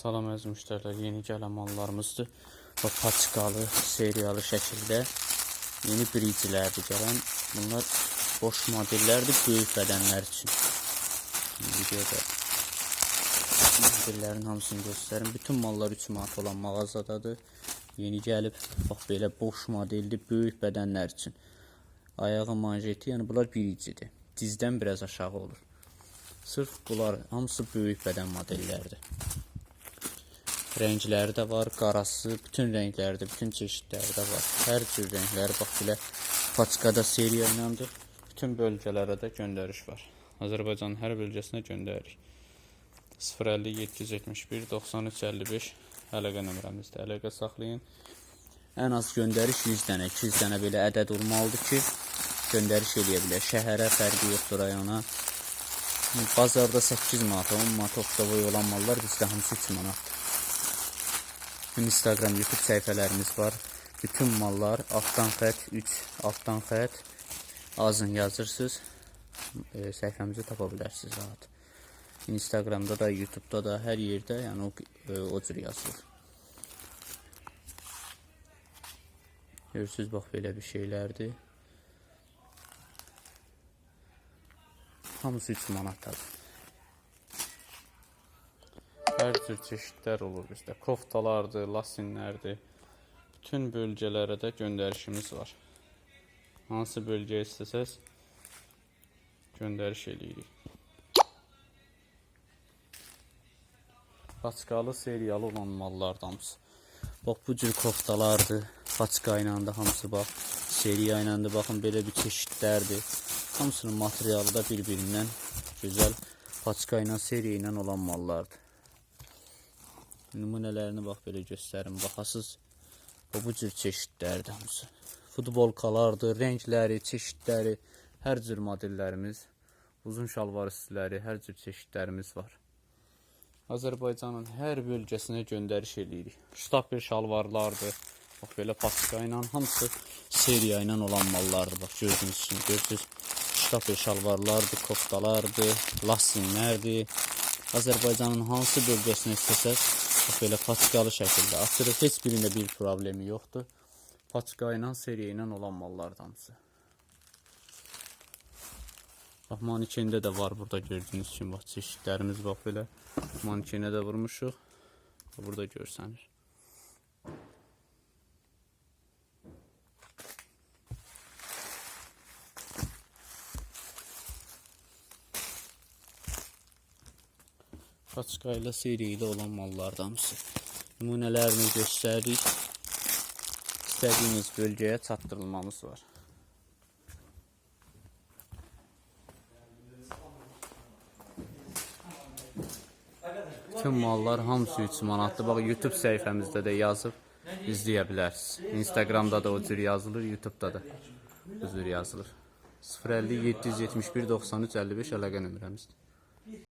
Salam əziz müştərilər, yeni gələn mallarımızdır. Və paçkalı, seriyalı şəkildə yeni biricilərdir gələn. Bunlar boş modellərdir, böyük bədənlər üçün. Videoda modellərin hamısını göstərim. Bütün mallar 3 manat olan mağazadadır. Yeni gəlib, bax belə boş modeldir, böyük bədənlər üçün. Ayağı manjeti, yəni bunlar biricidir. Dizdən biraz aşağı olur. Sırf bunlar hamısı böyük bədən modellərdir. Rəngləri də var, qarası, bütün rənglərdə, bütün çeşidləri də var. Hər cür rəngləri bax belə paçkada seriya ilədir. Bütün bölgələrə də göndəriş var. Azərbaycanın hər bölgəsinə göndəririk. 050 771 93 55 əlaqə nömrəmizdə. Əlaqə saxlayın. Ən az göndəriş 100 dənə, 200 dənə belə ədəd olmalıdır ki, göndəriş eləyə bilər. Şəhərə fərqi yoxdur rayona. Bazarda 8 manat, 10 manat oktavoy olan mallar bizdə hamısı 3 manatdır. Bizim Instagram, YouTube səhifələrimiz var. Bütün mallar altdan xət 3, altdan xət azın yazırsınız. E, səhifəmizi tapa bilərsiniz rahat. Instagramda da, YouTube'da da hər yerdə, yəni o, e, o cür yazılır. Görürsüz bax belə bir şeylərdir. Hamısı 3 manatdadır. Hər cür çeşidlər olur bizdə. Koftalardır, lasinlərdir. Bütün bölgələrə də göndərişimiz var. Hansı bölgəyə istəsəz göndəriş eləyirik. Paçkalı seriyalı olan mallardır hamısı. Bax bu cür koftalardır. Paçka ilə də hamısı bax. Seriya ilə də baxın belə bir çeşidlərdir. Hamısının materialı da bir-birindən gözəl. Paçka ilə seriya ilə olan mallardır. Nümunələrini bax belə göstərim. Baxasız bu bu cür çeşidlərdir hamısı. Futbolkalardır, rəngləri, çeşidləri, hər cür modellərimiz, uzun şalvar üstləri, hər cür çeşidlərimiz var. Azərbaycanın hər bölgəsinə göndəriş eləyirik. Ştapel şalvarlardır. Bax belə paçka ilə hamısı seriya ilə olan mallardır. Bax gördüyünüz kimi görürsüz. Ştapel şalvarlardır, koftalardır, lasinlərdir. Azərbaycanın hansı bölgəsinə istəsəz, bax belə paçkalı şəkildə atırıq. Heç birində bir problemi yoxdur. Paçka ilə seriya ilə olan mallardır hamısı. Bax manikende də var burada gördüyünüz kimi bax çeşidlərimiz bax belə. Manikenə də vurmuşuq. Burada görsənir. Paçka ilə seriya ilə olan mallardan hamısı. Nümunələrini göstəririk. İstədiyiniz bölgəyə çatdırılmamız var. Bütün mallar hamısı 3 manatdır. Bax YouTube səhifəmizdə də yazıb izləyə bilərsiniz. Instagramda da o cür yazılır, YouTube-da da o cür yazılır. 050 771 93 55 əlaqə nömrəmizdir.